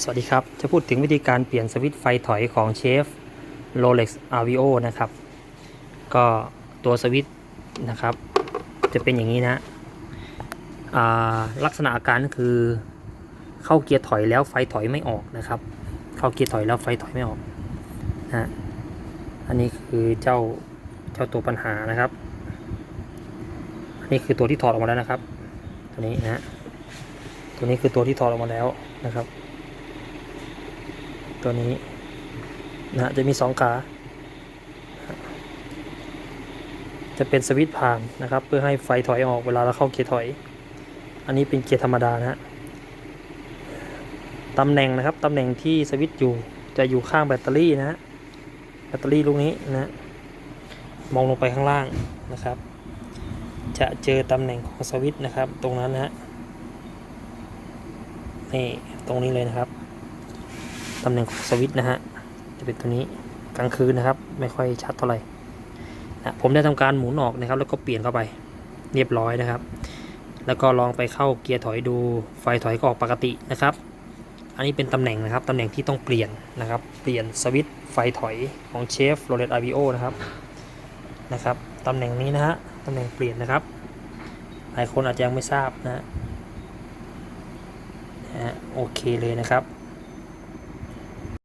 สวัสดีครับ จะพูดถึงวิธีการเปลี่ยนสวิตช์ไฟถอยของเชฟ Rolex Avio นะครับ ก็ตัวสวิตช์นะครับ จะเป็นอย่างนี้นะอ่าลักษณะอาการคือ เข้าเกียร์ถอยแล้วไฟถอยไม่ออกนะครับ เข้าเกียร์ถอยแล้วไฟถอยไม่ออกนะฮะอันนี้คือเจ้าเจ้าตัวปัญหานะครับ อันนี้คือตัวที่ถอดออกมาแล้วนะครับ ตัวนี้นะ ตัวนี้คือตัวที่ถอดออกมาแล้วนะครับ ตัวนี้นะฮะจะมีสองขา จะเป็นสวิตช์ผ่านนะครับ เพื่อให้ไฟถอยออกเวลาเราเข้าเกียร์ถอย อันนี้เป็นเกียร์ธรรมดานะฮะตำแหน่งนะครับตำแหน่งที่สวิตช์อยู่จะอยู่ข้างแบตเตอรี่นะฮะแบตเตอรี่ลูกนี้นะฮะมองลงไปข้างล่างนะครับ จะเจอตำแหน่งของสวิตช์นะครับ ตรงนั้นนะฮะนี่ตรงนี้เลยนะครับ ตำแหน่งของสวิตช์นะฮะจะเป็นตัวนี้กลางคืนนะครับ ไม่ค่อยชัดเท่าไหร่นะผมได้ทำการหมุนออกนะครับ แล้วก็เปลี่ยนเข้าไปเรียบร้อยนะครับ แล้วก็ลองไปเข้าเกียร์ถอยดูไฟถอยก็ออกปกตินะครับ อันนี้เป็นตำแหน่งนะครับตำแหน่งที่ต้องเปลี่ยนนะครับ เปลี่ยนสวิตช์ไฟถอยของเชฟโรเลตอาวิโอนะครับนะครับตำแหน่งนี้นะฮะตำแหน่งเปลี่ยนนะครับ หลายคนอาจจะยังไม่ทราบนะฮะโอเคเลยนะครับ